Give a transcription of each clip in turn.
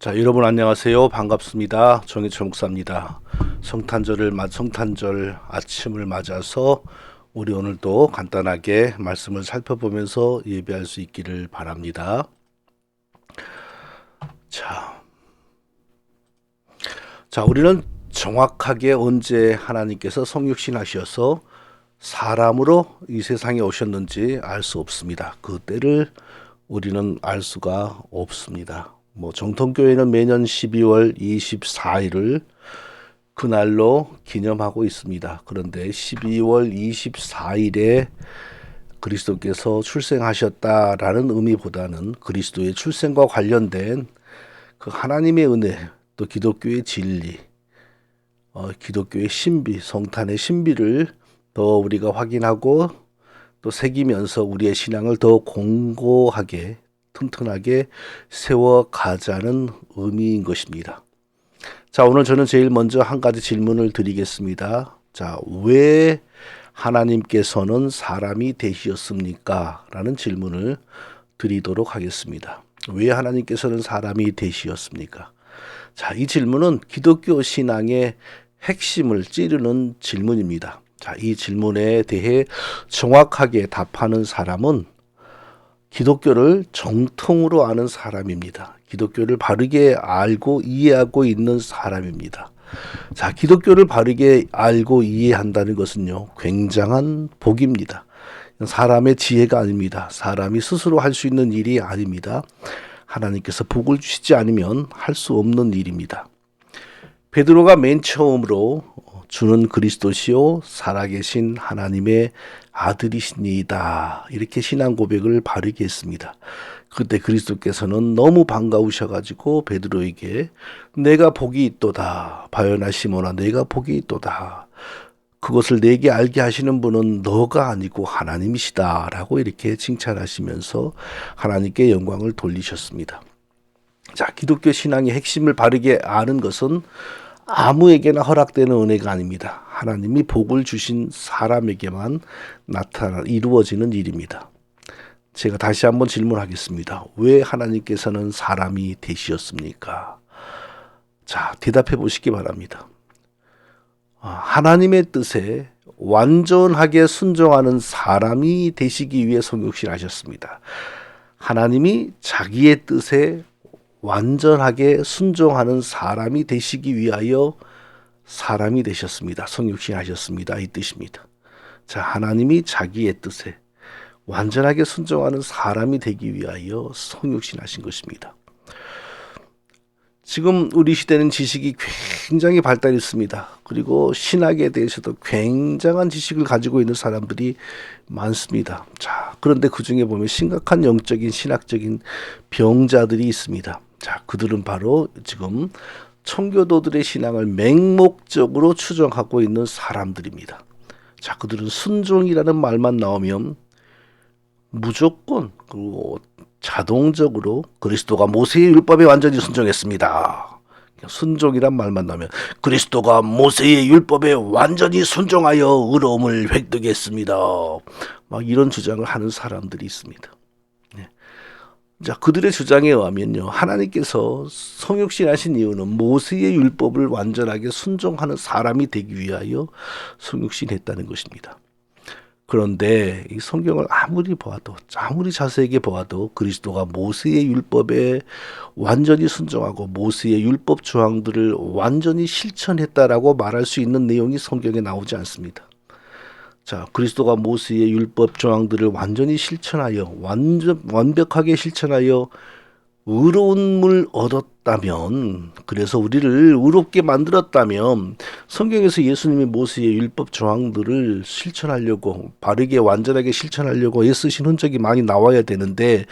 자, 여러분 안녕하세요. 반갑습니다. 정희철 목사입니다. 성탄절을 맞 성탄절 아침을 맞아서 우리 오늘도 간단하게 말씀을 살펴보면서 예배할 수 있기를 바랍니다. 자. 자, 우리는 정확하게 언제 하나님께서 성육신 하셔서 사람으로 이 세상에 오셨는지 알 수 없습니다. 그 때를 우리는 알 수가 없습니다. 뭐 정통교회는 매년 12월 24일을 그날로 기념하고 있습니다. 그런데 12월 24일에 그리스도께서 출생하셨다라는 의미보다는 그리스도의 출생과 관련된 그 하나님의 은혜, 또 기독교의 진리, 어, 기독교의 신비, 성탄의 신비를 더 우리가 확인하고 또 새기면서 우리의 신앙을 더 공고하게 튼튼하게 세워가자는 의미인 것입니다. 자, 오늘 저는 제일 먼저 한 가지 질문을 드리겠습니다. 자, 왜 하나님께서는 사람이 되시었습니까? 라는 질문을 드리도록 하겠습니다. 왜 하나님께서는 사람이 되시었습니까? 자, 이 질문은 기독교 신앙의 핵심을 찌르는 질문입니다. 자, 이 질문에 대해 정확하게 답하는 사람은 기독교를 정통으로 아는 사람입니다. 기독교를 바르게 알고 이해하고 있는 사람입니다. 자, 기독교를 바르게 알고 이해한다는 것은요, 굉장한 복입니다. 사람의 지혜가 아닙니다. 사람이 스스로 할 수 있는 일이 아닙니다. 하나님께서 복을 주시지 않으면 할 수 없는 일입니다. 베드로가 맨 처음으로 주는 그리스도시요 살아계신 하나님의 아들이시니이다. 이렇게 신앙 고백을 바르게 했습니다. 그때 그리스도께서는 너무 반가우셔가지고 베드로에게 내가 복이 있도다. 바요나 시모나 내가 복이 있도다. 그것을 내게 알게 하시는 분은 너가 아니고 하나님이시다라고 이렇게 칭찬하시면서 하나님께 영광을 돌리셨습니다. 자, 기독교 신앙의 핵심을 바르게 아는 것은 아무에게나 허락되는 은혜가 아닙니다. 하나님이 복을 주신 사람에게만 나타나 이루어지는 일입니다. 제가 다시 한번 질문하겠습니다. 왜 하나님께서는 사람이 되시었습니까? 자, 대답해 보시기 바랍니다. 아, 하나님의 뜻에 완전하게 순종하는 사람이 되시기 위해 성육신 하셨습니다. 하나님이 자기의 뜻에 완전하게 순종하는 사람이 되시기 위하여 사람이 되셨습니다. 성육신 하셨습니다. 이 뜻입니다. 자, 하나님이 자기의 뜻에 완전하게 순종하는 사람이 되기 위하여 성육신 하신 것입니다. 지금 우리 시대는 지식이 굉장히 발달했습니다. 그리고 신학에 대해서도 굉장한 지식을 가지고 있는 사람들이 많습니다. 자, 그런데 그 중에 보면 심각한 영적인 신학적인 병자들이 있습니다. 자, 그들은 바로 지금 청교도들의 신앙을 맹목적으로 추정하고 있는 사람들입니다. 자, 그들은 순종이라는 말만 나오면 무조건 그리고 자동적으로 그리스도가 모세의 율법에 완전히 순종했습니다. 순종이란 말만 나오면 그리스도가 모세의 율법에 완전히 순종하여 의로움을 획득했습니다. 막 이런 주장을 하는 사람들이 있습니다. 자, 그들의 주장에 의하면요. 하나님께서 성육신하신 이유는 모세의 율법을 완전하게 순종하는 사람이 되기 위하여 성육신했다는 것입니다. 그런데 이 성경을 아무리 보아도 아무리 자세하게 보아도 그리스도가 모세의 율법에 완전히 순종하고 모세의 율법 조항들을 완전히 실천했다라고 말할 수 있는 내용이 성경에 나오지 않습니다. 자, 그리스도가 모세의 율법 조항들을 완전히 실천하여 완전 완벽하게 실천하여 의로움을 얻었다면 그래서 우리를 의롭게 만들었다면 성경에서 예수님이 모세의 율법 조항들을 실천하려고 바르게 완전하게 실천하려고 애쓰신 흔적이 많이 나와야 되는데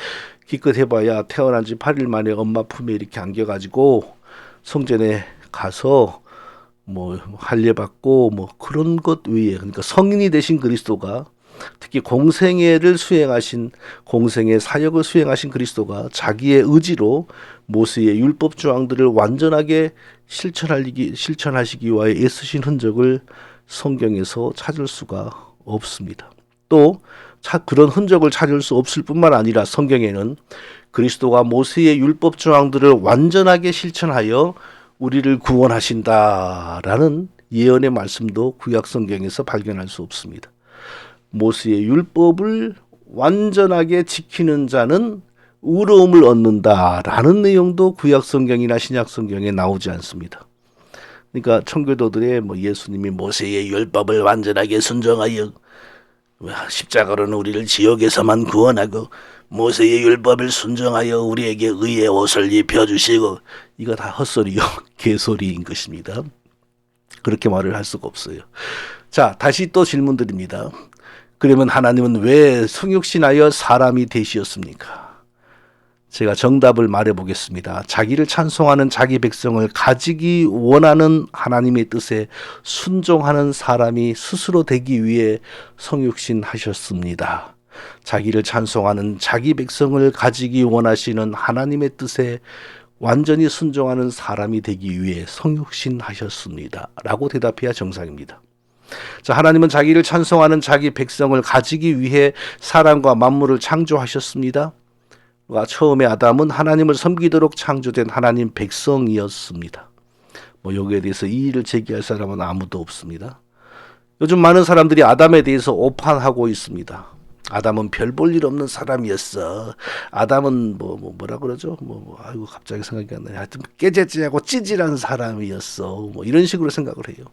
기껏 해봐야 태어난 지 8일 만에 엄마 품에 이렇게 안겨가지고 성전에 가서 뭐 할례 받고 뭐 그런 것 외에 그러니까 성인이 되신 그리스도가 특히 공생애를 수행하신 공생의 사역을 수행하신 그리스도가 자기의 의지로 모세의 율법 조항들을 완전하게 실천하기 실천하시기 위하여 애쓰신 흔적을 성경에서 찾을 수가 없습니다. 또 차- 그런 흔적을 찾을 수 없을 뿐만 아니라 성경에는 그리스도가 모세의 율법 조항들을 완전하게 실천하여 우리를 구원하신다라는 예언의 말씀도 구약 성경에서 발견할 수 없습니다. 모세의 율법을 완전하게 지키는 자는 의로움을 얻는다라는 내용도 구약 성경이나 신약 성경에 나오지 않습니다. 그러니까 청교도들의 뭐 예수님이 모세의 율법을 완전하게 순종하여 십자가로는 우리를 지옥에서만 구원하고 모세의 율법을 순종하여 우리에게 의의 옷을 입혀 주시고 이거 다 헛소리요 개소리인 것입니다. 그렇게 말을 할 수가 없어요. 자, 다시 또 질문 드립니다. 그러면 하나님은 왜 성육신하여 사람이 되시었습니까? 제가 정답을 말해 보겠습니다. 자기를 찬송하는 자기 백성을 가지기 원하는 하나님의 뜻에 순종하는 사람이 스스로 되기 위해 성육신 하셨습니다. 자기를 찬송하는 자기 백성을 가지기 원하시는 하나님의 뜻에 완전히 순종하는 사람이 되기 위해 성육신 하셨습니다. 라고 대답해야 정상입니다. 자, 하나님은 자기를 찬송하는 자기 백성을 가지기 위해 사람과 만물을 창조하셨습니다. 와, 처음에 아담은 하나님을 섬기도록 창조된 하나님 백성이었습니다. 뭐 여기에 대해서 이의를 제기할 사람은 아무도 없습니다. 요즘 많은 사람들이 아담에 대해서 오판하고 있습니다. 아담은 별 볼 일 없는 사람이었어. 아담은 뭐, 뭐 뭐라 그러죠? 뭐, 뭐 아이고 갑자기 생각이 안 나네. 하여튼 깨재재하고 찌질한 사람이었어. 뭐 이런 식으로 생각을 해요.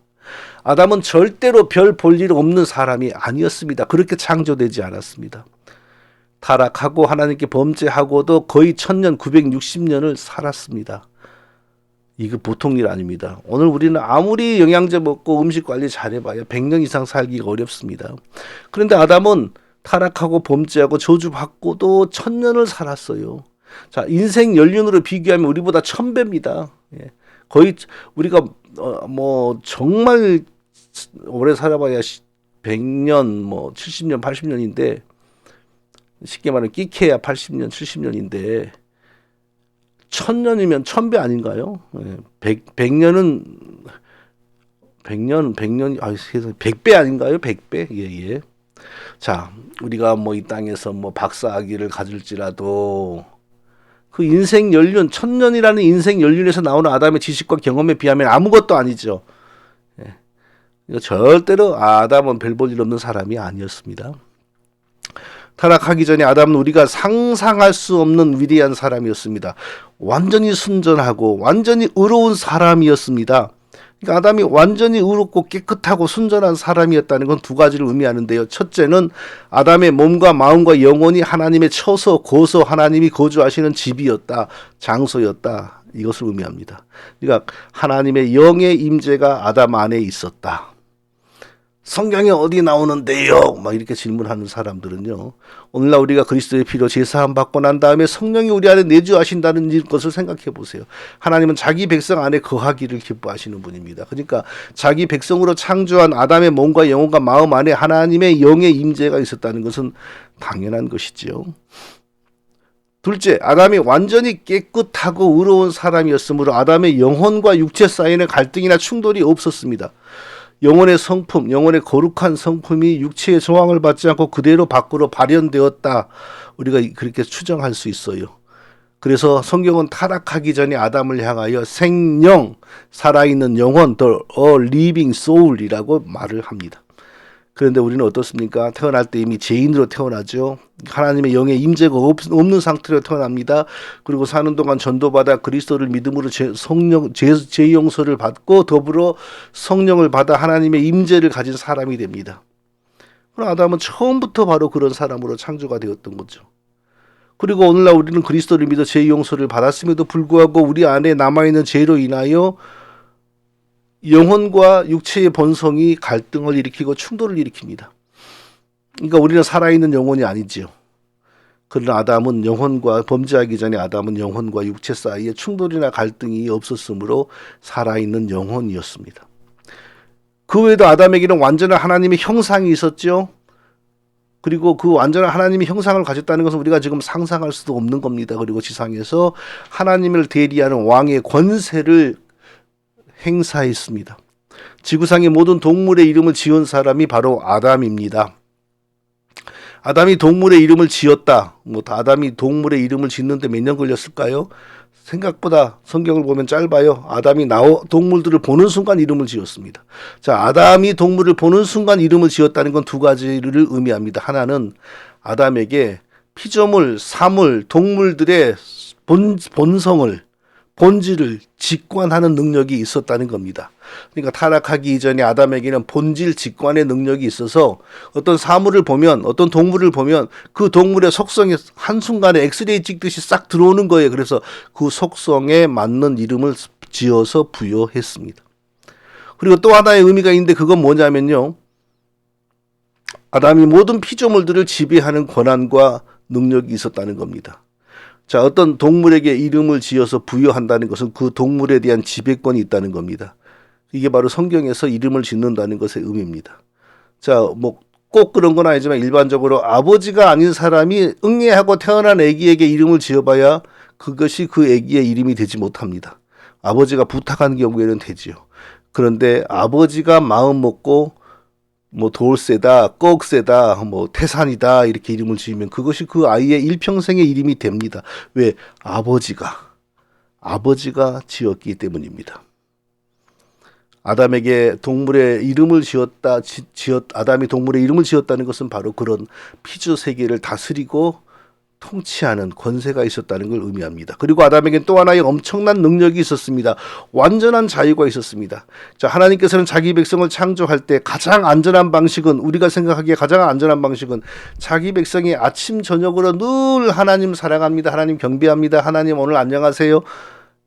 아담은 절대로 별 볼 일 없는 사람이 아니었습니다. 그렇게 창조되지 않았습니다. 타락하고 하나님께 범죄하고도 거의 천년 960년을 살았습니다. 이거 보통 일 아닙니다. 오늘 우리는 아무리 영양제 먹고 음식 관리 잘해봐야 100년 이상 살기가 어렵습니다. 그런데 아담은 타락하고 범죄하고 저주받고 도 천년을 살았어요. 자, 인생 연륜으로 비교하면 우리보다 천배입니다. 예. 거의 우리가 어, 뭐 정말 오래 살아봐야 100년, 뭐 70년, 80년인데 쉽게 말하면 끼케야 80년, 70년인데 천년이면 천배 아닌가요? 예. 100, 100년은 100년, 100년, 아, 세상 100배 아닌가요? 100배? 예, 예. 자, 우리가 뭐 이 땅에서 뭐 박사학위를 가질지라도 그 인생 연륜, 천년이라는 인생 연륜에서 나오는 아담의 지식과 경험에 비하면 아무것도 아니죠. 예. 이거 절대로 아담은 별 볼 일 없는 사람이 아니었습니다. 타락하기 전에 아담은 우리가 상상할 수 없는 위대한 사람이었습니다. 완전히 순전하고 완전히 의로운 사람이었습니다. 그러니까 아담이 완전히 의롭고 깨끗하고 순전한 사람이었다는 건 두 가지를 의미하는데요. 첫째는 아담의 몸과 마음과 영혼이 하나님의 처소, 고소, 하나님이 거주하시는 집이었다, 장소였다. 이것을 의미합니다. 그러니까 하나님의 영의 임재가 아담 안에 있었다. 성경에 어디 나오는데요? 막 이렇게 질문하는 사람들은요. 오늘날 우리가 그리스도의 피로 제사함 받고 난 다음에 성령이 우리 안에 내주하신다는 것을 생각해 보세요. 하나님은 자기 백성 안에 거하기를 기뻐하시는 분입니다. 그러니까 자기 백성으로 창조한 아담의 몸과 영혼과 마음 안에 하나님의 영의 임재가 있었다는 것은 당연한 것이지요. 둘째, 아담이 완전히 깨끗하고 의로운 사람이었으므로 아담의 영혼과 육체 사이에는 갈등이나 충돌이 없었습니다. 영혼의 성품, 영혼의 거룩한 성품이 육체의 저항을 받지 않고 그대로 밖으로 발현되었다. 우리가 그렇게 추정할 수 있어요. 그래서 성경은 타락하기 전에 아담을 향하여 생령, 살아있는 영혼, the living soul이라고 말을 합니다. 그런데 우리는 어떻습니까? 태어날 때 이미 죄인으로 태어나죠. 하나님의 영의 임재가 없 는 상태로 태어납니다. 그리고 사는 동안 전도받아 그리스도를 믿음으로 제, 성령 제, 제 용서를 받고 더불어 성령을 받아 하나님의 임재를 가진 사람이 됩니다. 그럼 아담은 처음부터 바로 그런 사람으로 창조가 되었던 거죠. 그리고 오늘날 우리는 그리스도를 믿어 제 용서를 받았음에도 불구하고 우리 안에 남아 있는 죄로 인하여 영혼과 육체의 본성이 갈등을 일으키고 충돌을 일으킵니다. 그러니까 우리는 살아있는 영혼이 아니지요. 그러나 아담은 영혼과 범죄하기 전에 아담은 영혼과 육체 사이에 충돌이나 갈등이 없었으므로 살아있는 영혼이었습니다. 그 외에도 아담에게는 완전한 하나님의 형상이 있었죠. 그리고 그 완전한 하나님의 형상을 가졌다는 것은 우리가 지금 상상할 수도 없는 겁니다. 그리고 지상에서 하나님을 대리하는 왕의 권세를 행사했습니다. 지구상의 모든 동물의 이름을 지은 사람이 바로 아담입니다. 아담이 동물의 이름을 지었다. 뭐 아담이 동물의 이름을 짓는데 몇 년 걸렸을까요? 생각보다 성경을 보면 짧아요. 아담이 나오 동물들을 보는 순간 이름을 지었습니다. 자, 아담이 동물을 보는 순간 이름을 지었다는 건 두 가지를 의미합니다. 하나는 아담에게 피조물, 사물, 동물들의 본, 본성을 본질을 직관하는 능력이 있었다는 겁니다. 그러니까 타락하기 이전에 아담에게는 본질 직관의 능력이 있어서 어떤 사물을 보면 어떤 동물을 보면 그 동물의 속성이 한순간에 엑스레이 찍듯이 싹 들어오는 거예요. 그래서 그 속성에 맞는 이름을 지어서 부여했습니다. 그리고 또 하나의 의미가 있는데 그건 뭐냐면요. 아담이 모든 피조물들을 지배하는 권한과 능력이 있었다는 겁니다. 자, 어떤 동물에게 이름을 지어서 부여한다는 것은 그 동물에 대한 지배권이 있다는 겁니다. 이게 바로 성경에서 이름을 짓는다는 것의 의미입니다. 자, 뭐, 꼭 그런 건 아니지만 일반적으로 아버지가 아닌 사람이 응애하고 태어난 아기에게 이름을 지어봐야 그것이 그 아기의 이름이 되지 못합니다. 아버지가 부탁한 경우에는 되지요. 그런데 아버지가 마음 먹고 뭐 돌쇠다, 꺽쇠다, 뭐 태산이다 이렇게 이름을 지으면 그것이 그 아이의 일평생의 이름이 됩니다. 왜? 아버지가 아버지가 지었기 때문입니다. 아담에게 동물의 이름을 지었다, 지, 지었, 아담이 동물의 이름을 지었다는 것은 바로 그런 피조 세계를 다스리고 통치하는 권세가 있었다는 걸 의미합니다. 그리고 아담에겐 또 하나의 엄청난 능력이 있었습니다. 완전한 자유가 있었습니다. 자, 하나님께서는 자기 백성을 창조할 때 가장 안전한 방식은 우리가 생각하기에 가장 안전한 방식은 자기 백성이 아침 저녁으로 늘 하나님 사랑합니다. 하나님 경배합니다. 하나님 오늘 안녕하세요.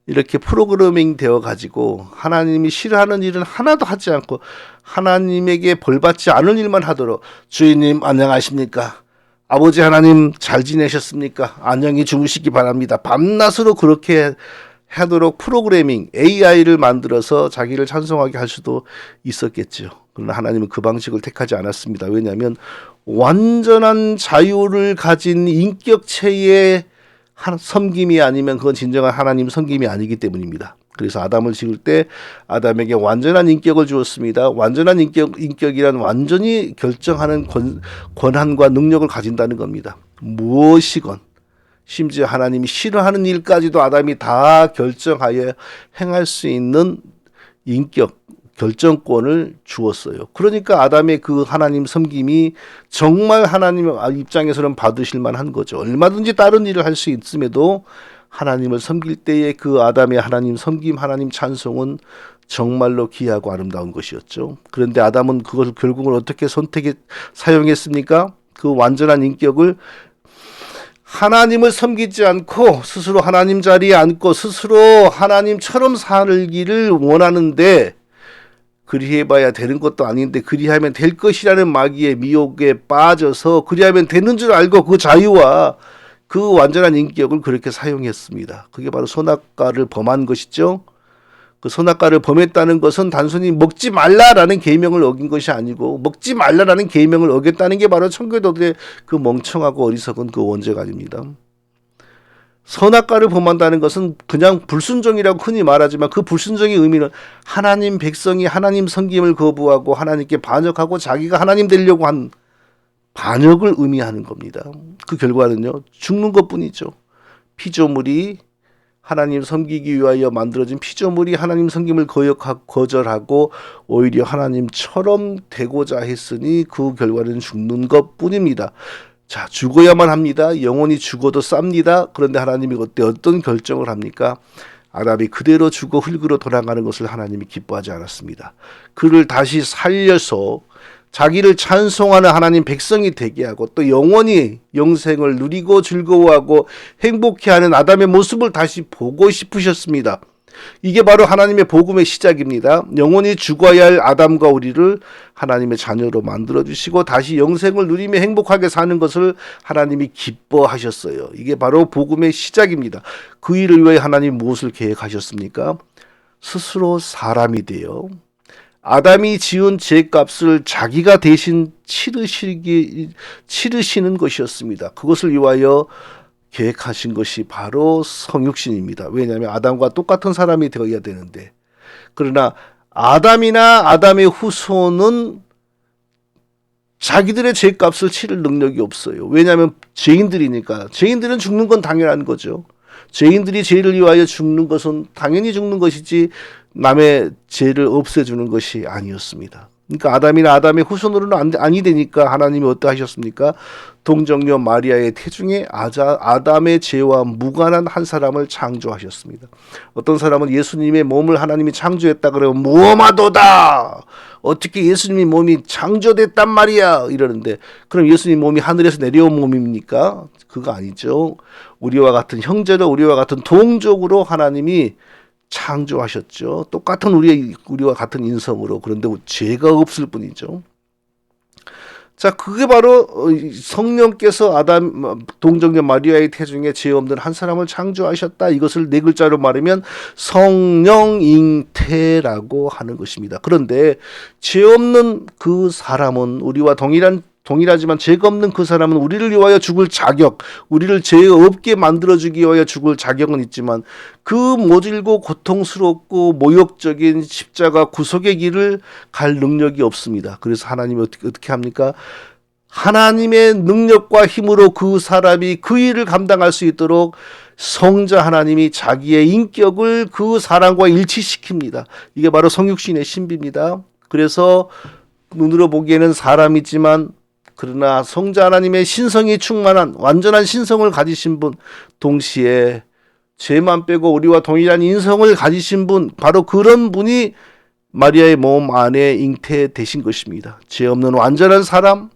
이렇게 프로그래밍 되어 가지고 하나님이 싫어하는 일은 하나도 하지 않고 하나님에게 벌 받지 않을 일만 하도록 주인님 안녕하십니까? 아버지 하나님 잘 지내셨습니까? 안녕히 주무시기 바랍니다. 밤낮으로 그렇게 하도록 프로그래밍 AI를 만들어서 자기를 찬송하게 할 수도 있었겠죠. 그러나 하나님은 그 방식을 택하지 않았습니다. 왜냐하면 완전한 자유를 가진 인격체의 섬김이 아니면 그건 진정한 하나님 섬김이 아니기 때문입니다. 그래서 아담을 지을 때 아담에게 완전한 인격을 주었습니다. 완전한 인격, 인격이란 완전히 결정하는 권, 권한과 능력을 가진다는 겁니다. 무엇이건 심지어 하나님이 싫어하는 일까지도 아담이 다 결정하여 행할 수 있는 인격, 결정권을 주었어요. 그러니까 아담의 그 하나님 섬김이 정말 하나님 입장에서는 받으실 만한 거죠. 얼마든지 다른 일을 할 수 있음에도 하나님을 섬길 때의 그 아담의 하나님 섬김 하나님 찬송은 정말로 귀하고 아름다운 것이었죠. 그런데 아담은 그것을 결국은 어떻게 선택해 사용했습니까? 그 완전한 인격을 하나님을 섬기지 않고 스스로 하나님 자리에 앉고 스스로 하나님처럼 살기를 원하는데 그리해봐야 되는 것도 아닌데 그리하면 될 것이라는 마귀의 미혹에 빠져서 그리하면 되는 줄 알고 그 자유와 그 완전한 인격을 그렇게 사용했습니다. 그게 바로 선악과를 범한 것이죠. 그 선악과를 범했다는 것은 단순히 먹지 말라라는 계명을 어긴 것이 아니고 먹지 말라라는 계명을 어겼다는 게 바로 청교도들의 그 멍청하고 어리석은 그 원죄가 아닙니다. 선악과를 범한다는 것은 그냥 불순종이라고 흔히 말하지만 그 불순종의 의미는 하나님 백성이 하나님 섬김을 거부하고 하나님께 반역하고 자기가 하나님 되려고 한 반역을 의미하는 겁니다. 그 결과는요, 죽는 것 뿐이죠. 피조물이 하나님 섬기기 위하여 만들어진 피조물이 하나님 섬김을 거역하고 거절하고 오히려 하나님처럼 되고자 했으니 그 결과는 죽는 것 뿐입니다. 자, 죽어야만 합니다. 영원히 죽어도 쌉니다. 그런데 하나님이 그때 어떤 결정을 합니까? 아담이 그대로 죽어 흙으로 돌아가는 것을 하나님이 기뻐하지 않았습니다. 그를 다시 살려서 자기를 찬송하는 하나님 백성이 되게 하고 또 영원히 영생을 누리고 즐거워하고 행복해 하는 아담의 모습을 다시 보고 싶으셨습니다. 이게 바로 하나님의 복음의 시작입니다. 영원히 죽어야 할 아담과 우리를 하나님의 자녀로 만들어 주시고 다시 영생을 누리며 행복하게 사는 것을 하나님이 기뻐하셨어요. 이게 바로 복음의 시작입니다. 그 일을 위해 하나님 무엇을 계획하셨습니까? 스스로 사람이 되어 아담이 지은 죄값을 자기가 대신 치르시기 치르시는 것이었습니다. 그것을 위하여 계획하신 것이 바로 성육신입니다. 왜냐하면 아담과 똑같은 사람이 되어야 되는데 그러나 아담이나 아담의 후손은 자기들의 죄값을 치를 능력이 없어요. 왜냐하면 죄인들이니까. 죄인들은 죽는 건 당연한 거죠. 죄인들이 죄를 위하여 죽는 것은 당연히 죽는 것이지 남의 죄를 없애주는 것이 아니었습니다. 그러니까 아담이나 아담의 후손으로는 안, 아니 되니까 하나님이 어떠하셨습니까? 동정녀 마리아의 태중에 아자, 아담의 죄와 무관한 한 사람을 창조하셨습니다. 어떤 사람은 예수님의 몸을 하나님이 창조했다 그러면 무엄하도다. 어떻게 예수님이 몸이 창조됐단 말이야 이러는데 그럼 예수님 몸이 하늘에서 내려온 몸입니까? 그거 아니죠. 우리와 같은 형제로 우리와 같은 동족으로 하나님이 창조하셨죠. 똑같은 우리 우리와 같은 인성으로 그런데 죄가 없을 뿐이죠. 자, 그게 바로 어, 이 성령께서 아담 동정녀 마리아의 태중에 죄 없는 한 사람을 창조하셨다. 이것을 네 글자로 말하면 성령잉태라고 하는 것입니다. 그런데 죄 없는 그 사람은 우리와 동일한 동일하지만 죄가 없는 그 사람은 우리를 위하여 죽을 자격, 우리를 죄 없게 만들어주기 위하여 죽을 자격은 있지만 그 모질고 고통스럽고 모욕적인 십자가 구속의 길을 갈 능력이 없습니다. 그래서 하나님이 어떻게, 어떻게 합니까? 하나님의 능력과 힘으로 그 사람이 그 일을 감당할 수 있도록 성자 하나님이 자기의 인격을 그 사람과 일치시킵니다. 이게 바로 성육신의 신비입니다. 그래서 눈으로 보기에는 사람이지만 그러나 성자 하나님의 신성이 충만한 완전한 신성을 가지신 분 동시에 죄만 빼고 우리와 동일한 인성을 가지신 분 바로 그런 분이 마리아의 몸 안에 잉태되신 것입니다. 죄 없는 완전한 사람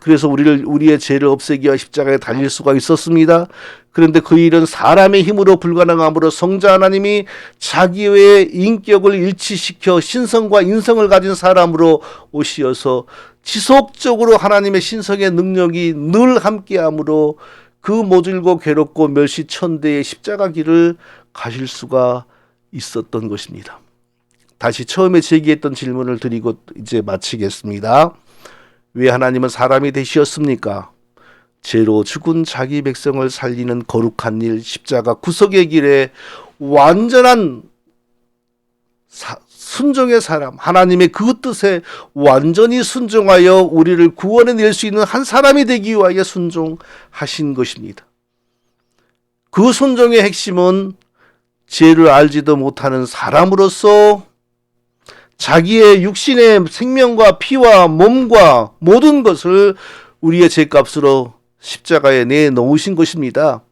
그래서 우리를 우리의 죄를 없애기 위해 십자가에 달릴 수가 있었습니다. 그런데 그 일은 사람의 힘으로 불가능하므로 성자 하나님이 자기의 인격을 일치시켜 신성과 인성을 가진 사람으로 오시어서 지속적으로 하나님의 신성의 능력이 늘 함께하므로 그 모질고 괴롭고 멸시 천대의 십자가 길을 가실 수가 있었던 것입니다. 다시 처음에 제기했던 질문을 드리고 이제 마치겠습니다. 왜 하나님은 사람이 되시었습니까? 죄로 죽은 자기 백성을 살리는 거룩한 일 십자가 구속의 길에 완전한 사, 순종의 사람 하나님의 그 뜻에 완전히 순종하여 우리를 구원해 낼 수 있는 한 사람이 되기 위하여 순종하신 것입니다. 그 순종의 핵심은 죄를 알지도 못하는 사람으로서 자기의 육신의 생명과 피와 몸과 모든 것을 우리의 죄값으로 십자가에 내놓으신 것입니다.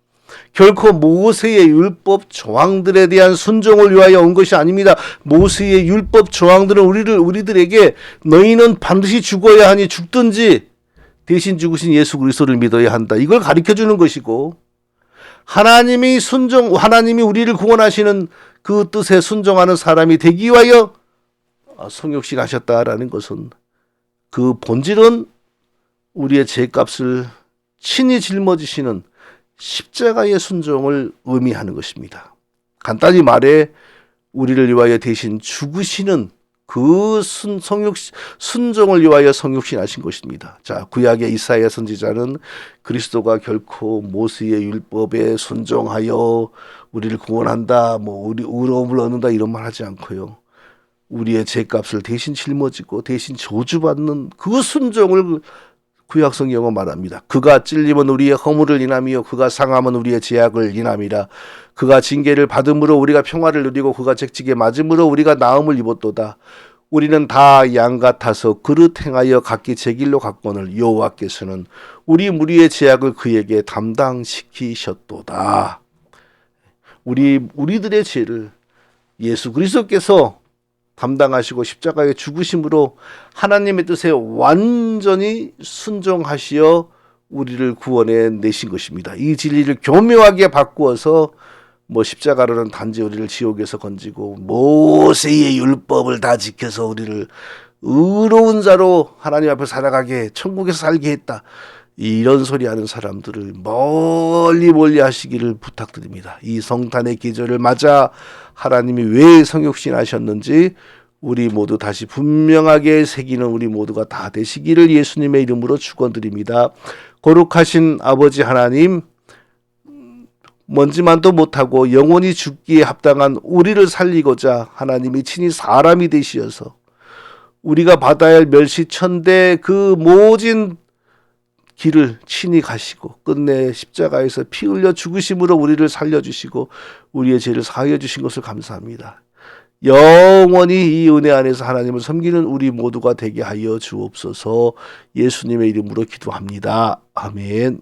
결코 모세의 율법 조항들에 대한 순종을 위하여 온 것이 아닙니다. 모세의 율법 조항들은 우리를 우리들에게 너희는 반드시 죽어야 하니 죽든지 대신 죽으신 예수 그리스도를 믿어야 한다. 이걸 가르쳐 주는 것이고 하나님이 순종 하나님이 우리를 구원하시는 그 뜻에 순종하는 사람이 되기 위하여 성육신 하셨다라는 것은 그 본질은 우리의 죄값을 친히 짊어지시는 십자가의 순종을 의미하는 것입니다. 간단히 말해 우리를 위하여 대신 죽으시는 그 순, 성육, 순종을 위하여 성육신 하신 것입니다. 자, 구약의 이사야 선지자는 그리스도가 결코 모세의 율법에 순종하여 우리를 구원한다, 뭐, 우리 의로움을 얻는다 이런 말 하지 않고요. 우리의 죄값을 대신 짊어지고 대신 저주받는 그 순종을 구약 성경은 말합니다. 그가 찔림은 우리의 허물을 인함이요 그가 상함은 우리의 제약을 인함이라. 그가 징계를 받음으로 우리가 평화를 누리고 그가 책직에 맞음으로 우리가 나음을 입었도다. 우리는 다 양 같아서 그릇 행하여 각기 제 길로 갔거늘 여호와께서는 우리 무리의 제약을 그에게 담당시키셨도다. 우리 우리들의 죄를 예수 그리스도께서 담당하시고 십자가의 죽으심으로 하나님의 뜻에 완전히 순종하시어 우리를 구원해 내신 것입니다. 이 진리를 교묘하게 바꾸어서 뭐 십자가로는 단지 우리를 지옥에서 건지고 모세의 율법을 다 지켜서 우리를 의로운 자로 하나님 앞에 살아가게 천국에서 살게 했다. 이런 소리 하는 사람들을 멀리 멀리 하시기를 부탁드립니다. 이 성탄의 계절을 맞아 하나님이 왜 성육신 하셨는지 우리 모두 다시 분명하게 새기는 우리 모두가 다 되시기를 예수님의 이름으로 축원드립니다. 거룩하신 아버지 하나님 먼지만도 못하고 영원히 죽기에 합당한 우리를 살리고자 하나님이 친히 사람이 되시어서 우리가 받아야 할 멸시 천대 그 모진 길을 친히 가시고 끝내 십자가에서 피 흘려 죽으심으로 우리를 살려주시고 우리의 죄를 사하여 주신 것을 감사합니다. 영원히 이 은혜 안에서 하나님을 섬기는 우리 모두가 되게 하여 주옵소서 예수님의 이름으로 기도합니다. 아멘.